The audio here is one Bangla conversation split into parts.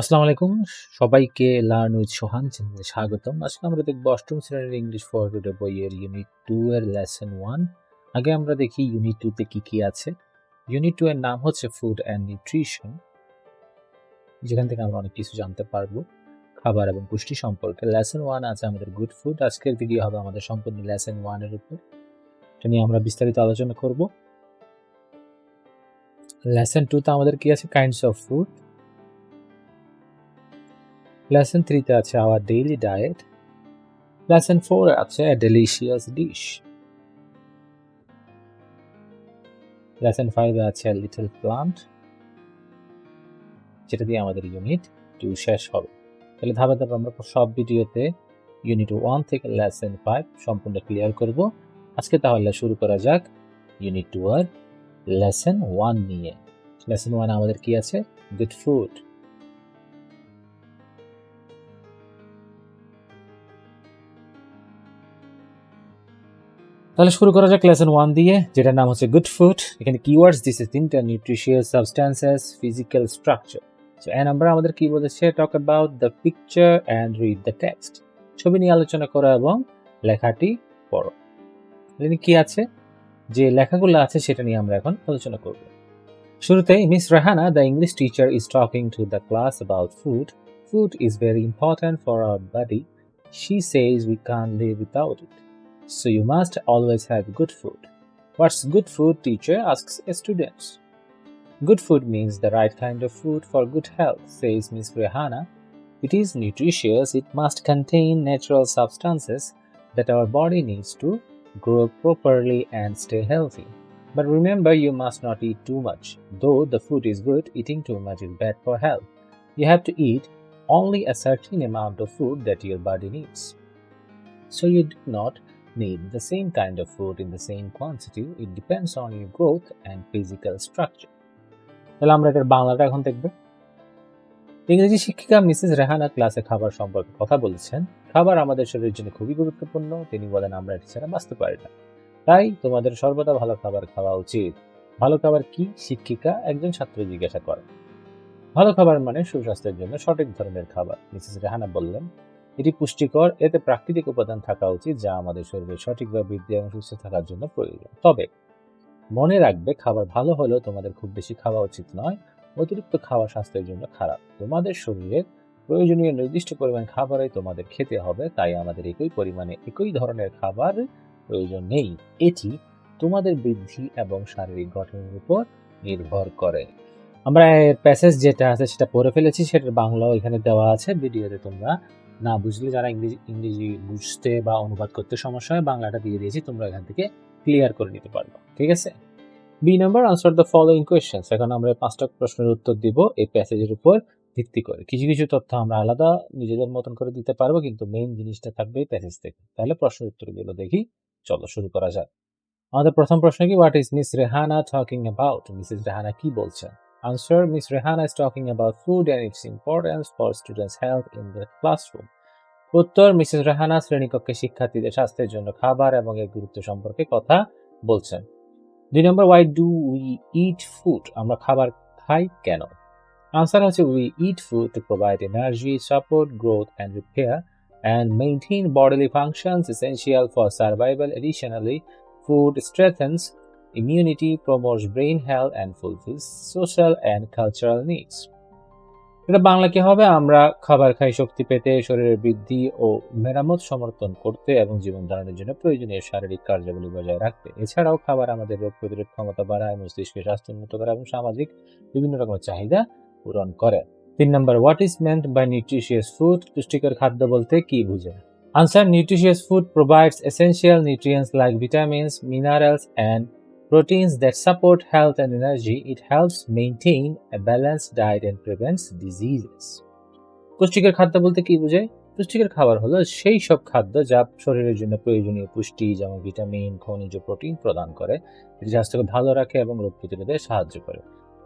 আসসালামু আলাইকুম। সবাইকে লার্ন উইথ সোহান চ্যানেলে স্বাগতম। আজকে আমরা দেখব অষ্টম শ্রেণির ইংলিশ ফর টুডে বইয়ের ইউনিট টু এর লেসন ওয়ান আগে আমরা দেখি ইউনিট টুতে কী কী আছে। ইউনিট টু এর নাম হচ্ছে ফুড অ্যান্ড নিউট্রিশন যেখান থেকে আমরা অনেক কিছু জানতে পারব। খাবার এবং পুষ্টি সম্পর্কে। লেসন ওয়ান আছে আমাদের গুড ফুড আজকের ভিডিও হবে আমাদের সম্পূর্ণ লেসন ওয়ানের উপর। এটা নিয়ে আমরা বিস্তারিত আলোচনা করব। লেসন টুতে আমাদের কী আছে? কাইন্ডস অফ ফুড লেসন থ্রিতে আছে our daily diet lesson four আছে ডেলিশিয়াস ডিশ লেসন ফাইভে আছে লিটল প্লান্ট যেটা দিয়ে আমাদের ইউনিট টু শেষ হবে। তাহলে ধাপে ধাপে আমরা সব ভিডিওতে ইউনিট ওয়ান থেকে লেসন ফাইভ সম্পূর্ণ ক্লিয়ার করব। আজকে তাহলে শুরু করা যাক ইউনিট টু আর লেসন ওয়ান নিয়ে। লেসন ওয়ান আমাদের কি আছে? গুড ফুড তাহলে শুরু করা যাক লেসন ওয়ান দিয়ে, যেটার নাম হচ্ছে গুড ফুড এখানে কিওয়ার্ডস দিছে তিনটা nutritious substances physical structure so A number আমাদের কি বলেছে? Talk about the picture and read the text ছবি নিয়ে আলোচনা করা এবং লেখাটি পড়ো। এখানে কি আছে? যে লেখাগুলো আছে, সেটা নিয়ে আমরা এখন আলোচনা করব। শুরুতেই Miss Rehana the English teacher is talking to the class about food food is very important for our body she says we can't live without it So you must always have good food. What's good food, teacher? asks a student. Good food means the right kind of food for good health, says Miss Rehana. It is nutritious, it must contain natural substances that our body needs to grow properly and stay healthy. But remember, you must not eat too much. Though the food is good, eating too much is bad for health. You have to eat only a certain amount of food that your body needs. So you do not need the same kind of food in the same quantity. It depends on your growth and physical structure. তাহলে আমরা এটার বাংলাটা এখন দেখব। ইংরেজি শিক্ষিকা মিসেস রেহানা ক্লাসে খাবার সম্পর্কে কথা বলেছেন। খাবার আমাদের শরীরের জন্য খুবই গুরুত্বপূর্ণ। তিনি বলেন, আমরা এটি ছাড়া বাঁচতে পারি না। তাই তোমাদের সর্বদা ভালো খাবার খাওয়া উচিত। ভালো খাবার কি? শিক্ষিকা একজন ছাত্র জিজ্ঞাসা করে ভালো খাবার মানে সুস্বাস্থ্যের জন্য সঠিক ধরনের খাবার। মিসেস রেহানা বললেন এটি পুষ্টিকর, এতে প্রাকৃতিক উপাদান থাকা উচিত যা আমাদের শরীরে সঠিকভাবে বৃদ্ধি এবং সুস্থ থাকার জন্য প্রয়োজন। তবে মনে রাখবে, খাবার ভালো হলেও তোমাদের খুব বেশি খাওয়া উচিত নয়। অতিরিক্ত খাওয়া স্বাস্থ্যের জন্য খারাপ। তোমাদের শরীরের প্রয়োজনীয় নির্দিষ্ট পরিমাণ খাবারই তোমাদের খেতে হবে, তাই আমাদের একই পরিমাণে একই ধরনের খাবার প্রয়োজন নেই। এটি তোমাদের বৃদ্ধি এবং শারীরিক গঠনের উপর নির্ভর করে। আমরা প্যাসেজ যেটা আছে সেটা পড়ে ফেলেছি, সেটার বাংলাও এখানে দেওয়া আছে। ভিডিওতে তোমরা না বুঝলে যারা ইংরেজি ইংরেজি বুঝতে বা অনুবাদ করতে সমস্যা হয়, বাংলাটা দিয়ে দিয়েছি, তোমরা এখান থেকে ক্লিয়ার করে নিতে পারবে, ঠিক আছে? B number answer the following questions এখন আমরা পাঁচটা প্রশ্নের উত্তর দিব এই প্যাসেজের উপর ভিত্তি করে। কিছু কিছু তথ্য আমরা আলাদা নিজেদের মতন করে দিতে পারব, কিন্তু মেইন জিনিসটা থাকবে এই প্যাসেজ থেকে। তাহলে প্রশ্নের উত্তরগুলো দেখি, চলো শুরু করা যাক। আমাদের প্রথম প্রশ্ন কি what is Miss Rehana talking about Mrs Rehana কি বলছেন Answer Miss Rehana is talking about food and its importance for students' health in the classroom. উত্তর মিসেস রেহানা শ্রেণীকক্ষে শিক্ষার্থীদের স্বাস্থ্যের জন্য খাবার এবং এর গুরুত্ব সম্পর্কে কথা বলছেন। দুই নম্বর why do we eat food আমরা খাবার খাই কেন? আনসার হচ্ছে we eat food to provide energy support growth and repair and maintain bodily functions essential for survival additionally food strengthens immunity, promotes brain health, and fulfills social and cultural needs. এটা বাংলা কি হবে? আমরা খাবার খাই শক্তি পেতে শরীরের বৃদ্ধি ও মেরামত সমর্থন করতে এবং জীবন ধারণের জন্য প্রয়োজনীয় শারীরিক কার্যাবলী বজায় রাখতে। এছাড়াও খাবার আমাদের রোগ প্রতিরোধ ক্ষমতা বাড়ায় মস্তিষ্কে স্বাস্থ্য উন্নত করে এবং সামাজিক বিভিন্ন রকমের চাহিদা পূরণ করে। তিন নম্বর what is meant by nutritious food পুষ্টিকর খাদ্য বলতে কি বুঝে? Answer nutritious food provides essential nutrients like vitamins minerals and proteins that support health and energy, it helps maintain a balanced diet and prevents diseases. পুষ্টিকর খাদ্য বলতে কি বোঝায়? পুষ্টিকর খাবার হলো সেই সব খাদ্য যা শরীরের জন্য প্রয়োজনীয় পুষ্টি যেমন ভিটামিন খনিজ প্রোটিন প্রদান করে এটি স্বাস্থ্যকে ভালো রাখে এবং রোগ প্রতিরোধে সাহায্য করে।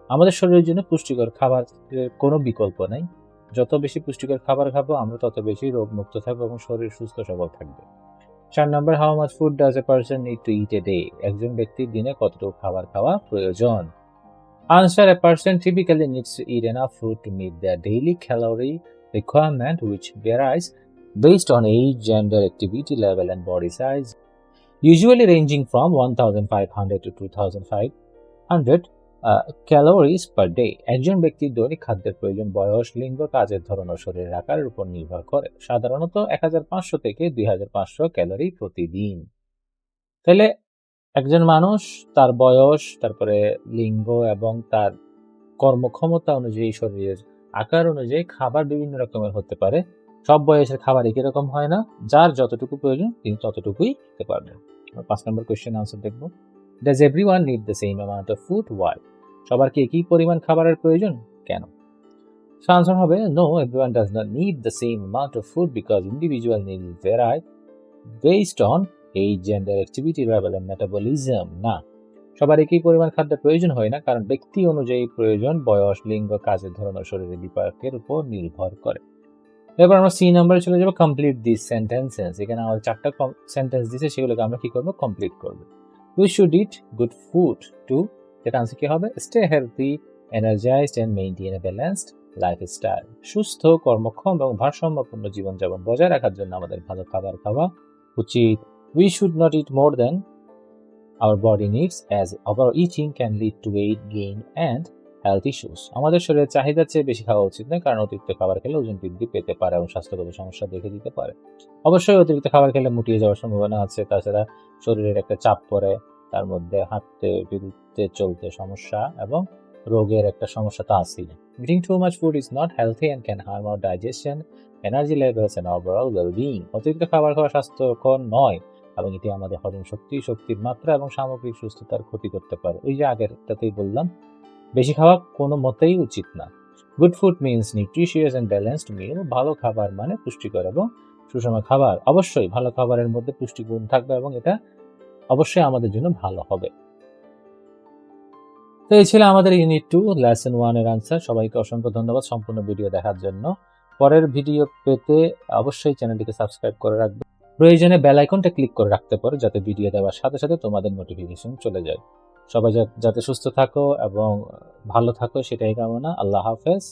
আমাদের শরীরের জন্য পুষ্টিকর খাবারের কোনো বিকল্প নাই। যত বেশি পুষ্টিকর খাবার খাব আমরা তত বেশি রোগ মুক্ত থাকব এবং শরীর সুস্থ সবল থাকবে। চার number how much food does a person need to eat a day একজন ব্যক্তির দিনে কতটুকু খাবার খাওয়া প্রয়োজন Answer A person typically needs to eat enough food to meet their daily calorie requirement, which varies based on age, gender, activity level, and body size, usually ranging from 1,500 to 2,500 calories per day. একজন ব্যক্তির দৈনিক খাদ্যের প্রয়োজন বয়স, লিঙ্গ, কাজের ধরন ও শরীরের আকারের উপর নির্ভর করে। সাধারণত 1500 থেকে 2500 ক্যালোরি প্রতিদিন। তাহলে একজন মানুষ তার বয়স তারপরে লিঙ্গ এবং তার কর্মক্ষমতা অনুযায়ী শরীরের আকার অনুযায়ী খাবার বিভিন্ন রকমের হতে পারে সব বয়সের খাবার একই রকম হয় না যার যতটুকু প্রয়োজন তিনি ততটুকুই খেতে পারবেন পাঁচ নম্বর কোয়েশ্চেন আনসার দেখব does every one need the same amount of food why সবার কি একই পরিমাণ খাবারের প্রয়োজন? কেন? আনসার হবে no everyone does not need the same amount of food because individual need vary based on age gender activity level and metabolism না, সবার একই পরিমাণ খাদ্যের প্রয়োজন হয় না, কারণ ব্যক্তি অনুযায়ী প্রয়োজন বয়স, লিঙ্গ, কাজের ধরন ও শরীরের বিপাকের উপর নির্ভর করে। এবার আমরা সি নাম্বারে চলে যাব কমপ্লিট দিস সেন্টেন্সেস এখানে আমাদের চারটা সেন্টেন্স দিছে, সেগুলোকে আমরা কি করব? কমপ্লিট করব। We should eat good food to যেটা আনসার কি হবে? Stay healthy energized and maintain a balanced lifestyle সুস্থ, কর্মক্ষম এবং ভারসাম্যপূর্ণ জীবনযাপন বজায় রাখার জন্য আমাদের ভালো খাবার খাওয়া উচিত। We should not eat more than our body needs as over eating can lead to weight gain and health issues আমাদের শরীরের চাহিদার চেয়ে বেশি খাওয়া উচিত নয়, কারণ অতিরিক্ত খাবার খেলে ওজন বৃদ্ধি পেতে পারে এবং স্বাস্থ্যগত সমস্যা দেখে দিতে পারে। অবশ্যই অতিরিক্ত খাবার খেলে মুটিয়ে যাওয়ার সম্ভাবনা আছে, তাছাড়া শরীরের একটা চাপ পড়ে, তার মধ্যে হাঁটতে, ফিরতে চলতে সমস্যা এবং রোগের একটা সমস্যা তো আছেই। Eating too much food is not healthy and can harm our digestion energy levels and overall wellbeing অতিরিক্ত খাবার খাওয়া স্বাস্থ্যকর নয় এবং এটি আমাদের হজম শক্তি, শক্তির মাত্রা এবং সামগ্রিক সুস্থতার ক্ষতি করতে পারে। ওই যে আগেরটাতেই বললাম বেশি খাওয়া কোনো মতেই উচিত না। Good food means nutritious and balanced meal ভালো খাবার মানে পুষ্টিকর এবং সুষম খাবার। অবশ্যই ভালো খাবারের মধ্যে পুষ্টিগুণ থাকবে এবং এটা অবশ্যই আমাদের জন্য ভালো হবে। তো এই ছিল আমাদের ইউনিট টু লেসন ওয়ানের আনসার সবাইকে অসংখ্য ধন্যবাদ সম্পূর্ণ ভিডিও দেখার জন্য। পরের ভিডিও পেতে অবশ্যই চ্যানেলটিকে সাবস্ক্রাইব করে রাখবে। প্রয়োজনে বেল আইকনটা ক্লিক করে রাখতে পারো, যাতে ভিডিও দেওয়ার সাথে সাথে তোমাদের নোটিফিকেশন চলে যায়। সবাই যাতে সুস্থ থাকো এবং ভালো থাকো সেটাই কামনা। আল্লাহ হাফেজ।